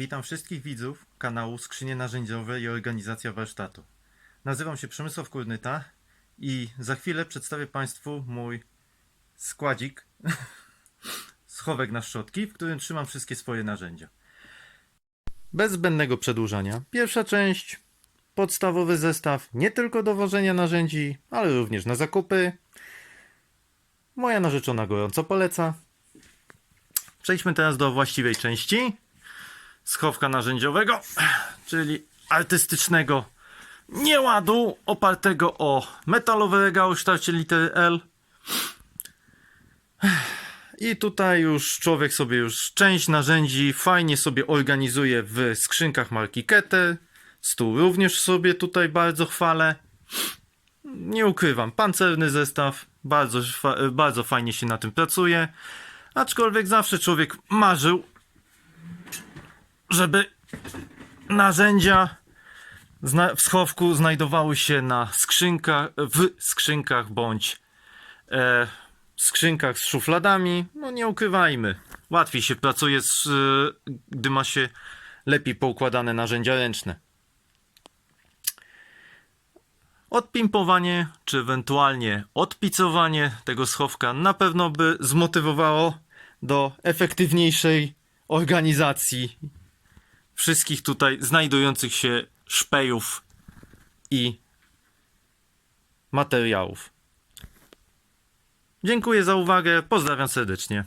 Witam wszystkich widzów kanału Skrzynie Narzędziowe i Organizacja Warsztatu. Nazywam się Przemysław Kurnyta i za chwilę przedstawię Państwu mój składzik, schowek na szczotki, w którym trzymam wszystkie swoje narzędzia. Bez zbędnego przedłużania. Pierwsza część, podstawowy zestaw, nie tylko do wożenia narzędzi, ale również na zakupy. Moja narzeczona gorąco poleca. Przejdźmy teraz do właściwej części schowka narzędziowego, czyli artystycznego nieładu opartego o metalowy regał w kształcie litery L. I tutaj już człowiek sobie już część narzędzi fajnie sobie organizuje w skrzynkach marki Keter. Stół również sobie tutaj bardzo chwalę. Nie ukrywam, pancerny zestaw, bardzo, bardzo fajnie się na tym pracuje. Aczkolwiek zawsze człowiek marzył, żeby narzędzia w schowku znajdowały się na skrzynkach, w skrzynkach bądź e, skrzynkach z szufladami. No nie ukrywajmy, łatwiej się pracuje, z, e, gdy ma się lepiej poukładane narzędzia ręczne. Odpimpowanie, czy ewentualnie odpicowanie tego schowka na pewno by zmotywowało do efektywniejszej organizacji wszystkich tutaj znajdujących się szpejów i materiałów. Dziękuję za uwagę, pozdrawiam serdecznie.